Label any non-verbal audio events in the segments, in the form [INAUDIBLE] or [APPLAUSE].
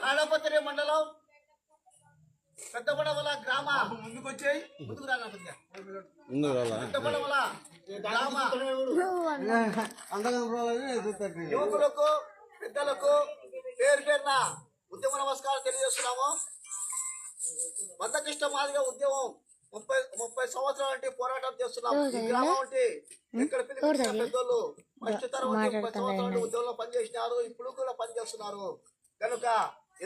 తాడపత్రి మండలం పెద్దపడవల గ్రామ. ముందుకు వచ్చాయి. ముందుకు పెద్దపడవల గ్రామ. యువకులకు పెద్దలకు పేరు పేరున ఉద్యమ నమస్కారం తెలియజేస్తున్నాము. మందకృష్ణ మాదిగా ఉద్యమం ముప్పై ముప్పై సంవత్సరాల నుండి పోరాటం చేస్తున్నాం. ఈ గ్రామం నుండి ఇక్కడ పిలిపించిన పెద్దోళ్ళు ముప్పై సంవత్సరాల నుండి ఉద్యమంలో పనిచేసినారు ఇప్పుడు కూడా పనిచేస్తున్నారు. కనుక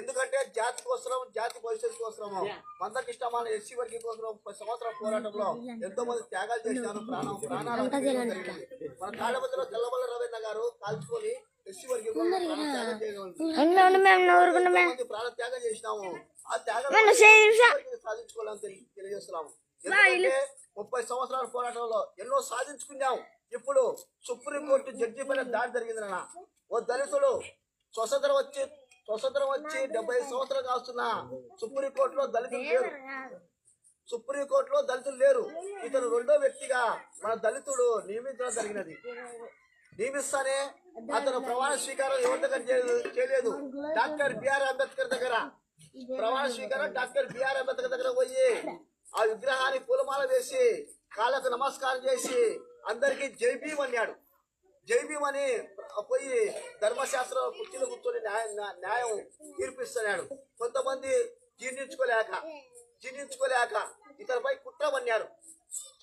ఎందుకంటే జాతి కోసరం జాతి భవిష్యత్తు కోసము మందకృష్ణ మన ఎస్సీ వర్గీ కోసం ముప్పై సంవత్సరాల పోరాటంలో ఎంతో మంది త్యాగాలు చేసినారు ప్రాణం ప్రాణాలు. మన తాడపత్రిలో తెల్లవల్ల రవీంద్ర గారు కాల్చుకొని ఎస్సీ వర్గీ కోసం త్యాగం. ఉండు మేము ప్రాణ త్యాగం చేసినాము. ఆ త్యాగం సాధించుకోవాలని తెలి- తెలియజేస్తున్నాము. ముప్పై సంవత్సరాల పోరాటంలో ఎన్నో సాధించుకున్నాం. ఇప్పుడు సుప్రీంకోర్టు జడ్జి పైన దాడి జరిగింది నాన్న. ఓ దళితుడు స్వతంత్రం వచ్చి స్వతంత్రం వచ్చి డెబ్బై సంవత్సరాలు కాస్తున్నా. సుప్రీంకోర్టులో దళితులు లేరు. సుప్రీంకోర్టులో దళితులు లేరు. ఇతను రెండో వ్యక్తిగా మన దళితుడు నియమించడం జరిగినది. నియమిస్తానే అతను ప్రమాణ స్వీకారం ఎవరి దగ్గర చేయలేదు- డాక్టర్ బిఆర్ అంబేద్కర్ దగ్గర. ప్రమాణ స్వీకారం డాక్టర్ బిఆర్ అంబేద్కర్ దగ్గర పోయి ఆ విగ్రహాన్ని పూలమాల వేసి కాళ్ళకు నమస్కారం చేసి అందరికీ జై భీమ్ అన్నాడు. జై భీమ్ అని పోయి ధర్మశాస్త్ర కుర్చీలో కూర్చొని న్యాయం న్యాయం తీర్పిస్తున్నాడు. కొంతమంది జీర్ణించుకోలేక జీర్ణించుకోలేక ఇతనిపై కుట్ర పన్నారు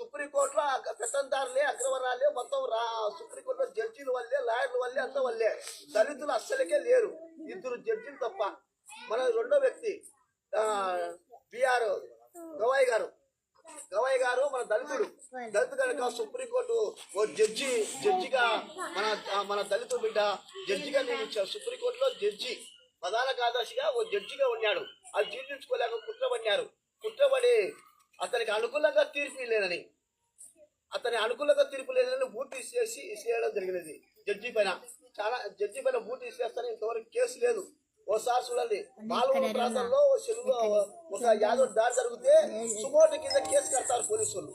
సుప్రీంకోర్టులో అక- పెత్తందారులే అగ్రవరాలే మొత్తం రా సుప్రీంకోర్టులో జడ్జీల వల్లే లాయర్ల వల్లే అంత వల్లే. దళితులు అస్సలకే లేరు. ఇద్దరు జడ్జీలు తప్ప. మన రెండో వ్యక్తి బిఆర్ గవాయి గారు. గవాయి గారు మన దళితుడు. దళిత కనుక సుప్రీంకోర్టు ఓ జడ్జి జడ్జిగా మన మన దళిత బిడ్డ జడ్జిగా నియమించారు సుప్రీంకోర్టులో జడ్జి ప్రధాన కార్యదర్శిగా ఓ జడ్జిగా ఉన్నాడు. అది జీర్ణించుకోలేక కుట్రపడినారు. కుట్రపడి అతనికి అనుకూలంగా తీర్పు లేదని అతని అనుకూలంగా తీర్పు లేదని తీసేసి ఇసేయడం జరిగినది. జడ్జి పైన చాలా జడ్జి పైన బూట్ తీసేస్తాను ఇంతవరకు కేసు లేదు. ఓసారి చూడండి. పాల్గొన ప్రాంతంలో ఓ చెరువు ఒక యాదవ్ దాడి జరిగితే సుమోటు కింద కేసు కడతారు పోలీసులు.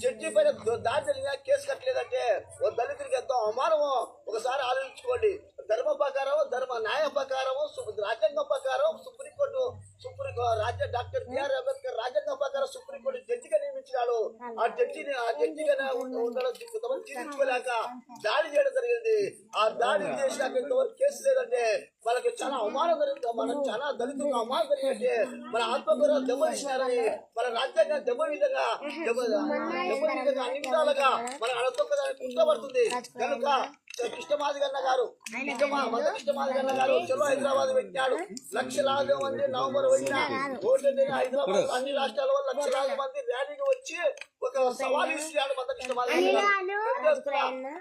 జడ్జి పైన ద- దాడి జరిగినా కేసు కట్టలేదంటే ఓ దళితుడికి ఎంతో అవమానమో ఒకసారి ఆలోచించుకోండి. ధర్మ ప్రకారం ధర్మ న్యాయ ప్రకారం రాజ్యాంగం ప్రకారం సుప్రీంకోర్టు సుప్రీం రాజ్య డాక్టర్ బిఆర్ అంబేద్కర్ రాజ్యాంగం ప్రకారం సుప్రీంకోర్టు జడ్జిగా నియమించినాడు ఆ జడ్జిని ఆ జడ్జిగా కొంతమంది జీవించుకోలేక దాడి చేయడం జరిగింది. ఆ దాడి చేసినాక ఇంతవరకు కేసు లేదంటే మనకి చాలా అవమానం జరిగింది మనకు చాలా దళితులకు అవమానం జరిగిందంటే మన ఆత్మగౌరవం దెబ్బతీసినారని మన రాజ్యాంగం దెబ్బ విధంగా దెబ్బ దెబ్బ విధంగా అన్ని విధాలుగా మన అడతొక్కదాన్ని కుట్రపడుతుంది కనుక కృష్ణమాది గన్న గారు చలో హైదరాబాద్ పెట్టాడు లక్షలాది మంది నవంబర్ వచ్చిన ఓటు హైదరాబాద్ అన్ని రాష్ట్రాల వల్ల లక్షలాది మంది ర్యాలీకి వచ్చి ఒక సవాల్ ఇస్తున్నాడు మంద కృష్ణమాది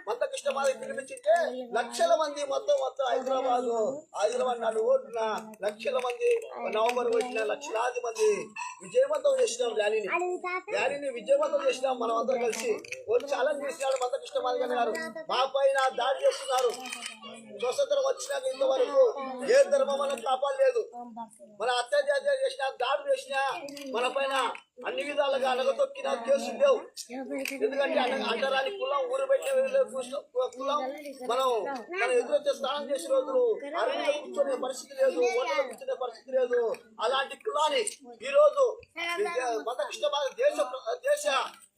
మంద కృష్ణమాది పిలిపించింటే లక్షల మంది మొత్తం మొత్తం హైదరాబాద్ హైదరాబాద్ నాడు ఓటున లక్షల మంది నవంబర్ వచ్చిన లక్షలాది మంది విజయవంతం చేసినాం ర్యాలీని. ర్యాలీని విజయవంతం చేసినాం మనం అందరం కలిసి. వాళ్ళు ఛాలెంజ్ చేసినాడు మంద కృష్ణమాది గారు. మా పైన దాడి చేస్తున్నారు. స్వతంత్రం వచ్చినాక ఇంతవరకు ఏ ధర్మం మనం కాపాడలేదు. మన అత్యాచారం చేసినా దాడి చేసినా మన పైన అన్ని విధాలుగా అడగతొక్కిన కేసులు లేవు. ఎందుకంటే అన్న- అంటరాని కులం ఊరు పెట్టే కులం మనం మనం ఎదురొచ్చే స్నానం చేసే రోజులు అరవిలో కూర్చునే పరిస్థితి లేదు ఓటలో కూర్చునే పరిస్థితి లేదు. అలాంటి కులాన్ని ఈ రోజు మత దేశ దేశ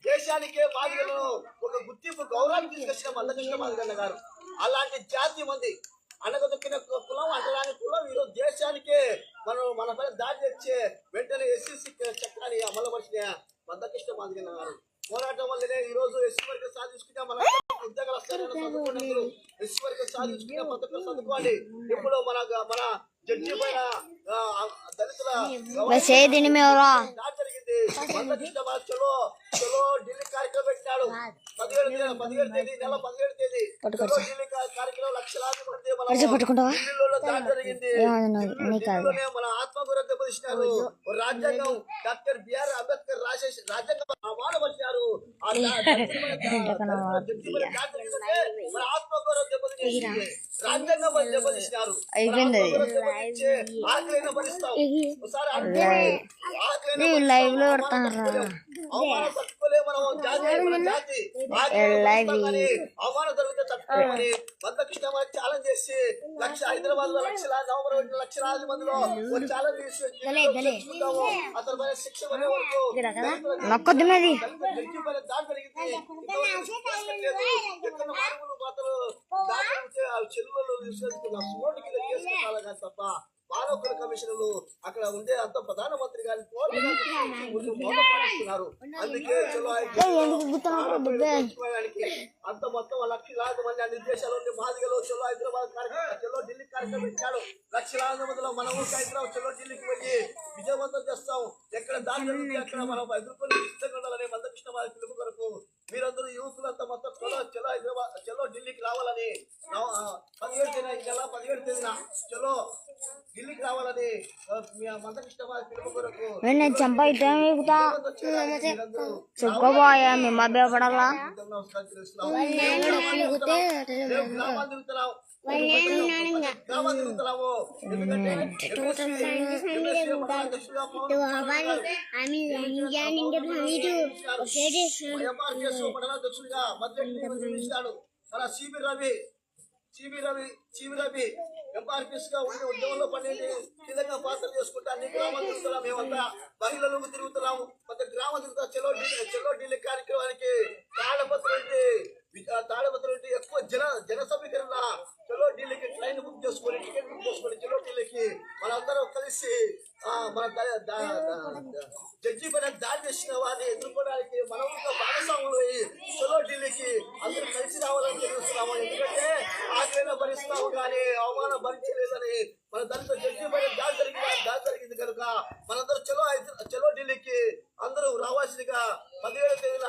దేశానికే మాదిగలను ఒక గుర్తింపు గౌరవాన్ని తీసుకొచ్చిన మల్లకృష్ణ మాదిగన్న గారు అలాంటి జాతి మంది అనగదొక్కిన కులం అంటరాని కులం ఈరోజు దేశానికే మనం మన పైన దాడి తెచ్చే వెంటనే ఎస్సీసీ చట్టాన్ని అమలుపరిచిన మద్దకృష్ణ మాదిగన్న గారు. పోరాటం వల్లనే ఈ రోజు ఎస్సీ వర్గం సాధించుకున్న మన ఉద్యోగాలు వస్తారని ఎస్సీ వర్గం సాధించుకున్న పథకం చదువుకోవాలి ఇప్పుడు మన మన జడ్జి పైన దళితుల దాడి జరిగింది. మల్లకృష్ణ మాది చలో చలో ఢిల్లీ కార్యక్రమం పెట్టినాడు పదిహేడు తేదీ పదిహేడు తేదీ నెల పదిహేడు తేదీ. కార్యక్రమం లక్షలాది మంది మన జరిగింది. మన ఆత్మగౌరవం దెబ్బతీసినారు ఓ రాజ్యాంగం డాక్టర్ బిఆర్ అంబేద్కర్ రాసేసి రాజ్యాంగం ఆ [LAUGHS] అయిపోయింది. మరి లైవ్లో భరిస్తావు, పెడతాను రా. అవమానం తట్టుకోలేము మనం జాతి మన జాతి ఆకలిని లైవ్ భరిస్తాం కానీ అవమానం జరిగితే తట్టుకోలేమని మందకృష్ణ ఛాలెంజ్ చేసి లక్ష హైదరాబాద్లో లక్షల నవంబర్ ఒకటి లక్షలాది మందిలో. అతను శిక్ష నొక్కొద్దు పైన దాడి జరిగింది ఇంతవరకు కేసు లేదు. ఎక్కడ మానవులు మాత్రం దాడి జరిగితే ఆ విశ్వసిస్తున్న సోటు కింద కేసు పెట్టాలి కానీ తప్ప మానవ కమిషనర్లు అక్కడ ఉండే అంత ప్రధానమంత్రి గారిని మోసపరుస్తున్నారు అందుకే అంత మొత్తం లక్షలాది మంది అన్ని దేశాల మాదిగలో చలో హైదరాబాద్ కార్యక్రమం చలో ఢిల్లీ కార్యక్రమం ఇచ్చాడు. లక్షలాది మందిలో మన ఊరు హైదరాబాద్ చలో ఢిల్లీకి పోయి విజయవంతం చేస్తాం. ఎక్కడ దాని జరుగుతుంది అక్కడ మనం ఎదుర్కొని ఉండాలని మందకృష్ణ వారి పిలుపు కొరకు మీరందరూ యువకులంతా మొత్తం చలో చలో హైదరాబాద్ చలో ఢిల్లీకి రావాలని పదిహేడు తేదీ నెల పదిహేడు తేదీన. చలో ఢిల్లీకి రావాలని ఆ, మీ మందకృష్ణ వారి పిలుపు కొరకు నేను చంప మీరందరూ చెప్పుకోబోయా. మేము. నియమించాడు. మన సిబి రవి చీవి రవి సిబి రవి ఎంఆర్పిఎస్గా ఉండే ఉద్యమంలో పనిచేసి కీలక పాత్ర చేసుకుంటా అన్ని గ్రామాలు తిరుగుతున్నాం మేమంతా మహిళలు తిరుగుతున్నాము. కొంత గ్రామ తిరుగుతా చెలో చెలో ఢిల్లీ కార్యక్రమానికి తాళపత్రం ఏంటి తాళపత్రం ఏంటి ఎక్కువ జన జన సమీకరణ చెలో ఢిల్లీకి ట్రైన్ బుక్ చేసుకొని టికెట్ బుక్ చేసుకొని చెలో ఢిల్లీకి మనందరం కలిసి మన జడ్జి పైన దాడి చేసిన వారిని మనం ఒక భాగస్వాములు అయ్యి చలో ఢిల్లీకి అందరూ కలిసి రావాలని తెలుస్తున్నాము ఎందుకంటే ఆకలిన భరిస్తాము కానీ అవమానం భరించలేదని మన జడ్జి పైన దాడి జరిగింది దాడి జరిగింది కనుక మనందరూ చలో చలో ఢిల్లీకి అందరూ రావాల్సిందిగా పదిహేడు తేదీన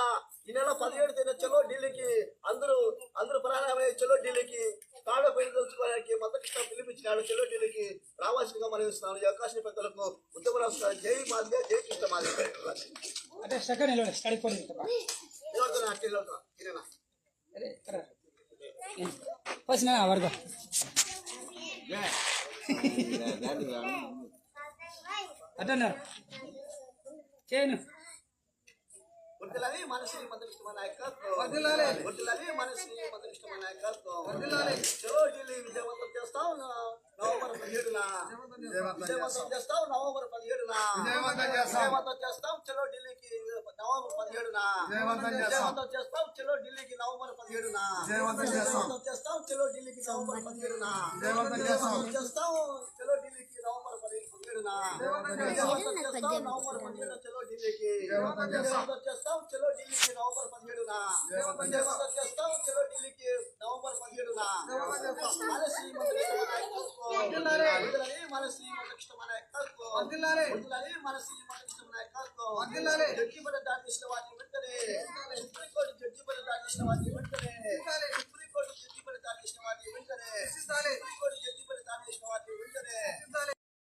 ఈ నెల పదిహేడు తేదీన చలో ఢిల్లీకి అందరూ అందరూ ప్రాణాయమై చలో ఢిల్లీకి పైన తెలుసుకోవడానికి మద్దతు పిలిపించినాడు చలో ఢిల్లీకి రావాల్సిందిగా మనం ఇస్తున్నాను ఈ అవకాశం పెద్దలకు ఉద్యమ రాష్ట్ర జై మాధ్య జై కృష్ణ అంటే సెకండ్ ఫస్ట్ నా వర్గ అటన్నారు చేయను వర్దిలాలి మనశ్రీ మదనిష్టమ నాయకత్వం. వర్దిలాలి వర్దిలాలి మనశ్రీ మదనిష్టమ నాయకత్వం. వర్దిలాలి చలో ఢిల్లీ విజయవంతం చేస్తాం నవంబర్ పదిహేడున. విజయవంతం చేస్తాం. నవంబర్ పదిహేడున. విజయవంతం చేస్తాం. చలో ఢిల్లీకి నవంబర్ పదిహేడున. విజయవంతం చేస్తాం. చలో ఢిల్లీకి నవంబర్ పదిహేడున. విజయవంతం చేస్తాం. చలో ఢిల్లీకి నవంబర్ పదిహేడున. విజయవంతం చేస్తాం. చలో ఢిల్లీకి నవంబర్ పదిహేడున. విజయవంతం చేస్తాం. నవంబర్ పదిహేడు ఢిల్లీకి చేస్తాం. చలో ఢిల్లీకి నవంబర్ పదిహేడునా. చేస్తాం. చలో ఢిల్లీకి నవంబర్ పదిహేడునా. మన శ్రీమంతులని మన శ్రీమంతమైన ఎక్కడికో మన శ్రీమంతమైన ఎక్కడికో జడ్జి పద దాటిసిన వాటిని వెంటనే సుప్రీంకోర్టు జడ్జి పద దాటిసిన వాటిని. వెంటనే. సుప్రీంకోర్టు. జడ్జి పద వెంటనే.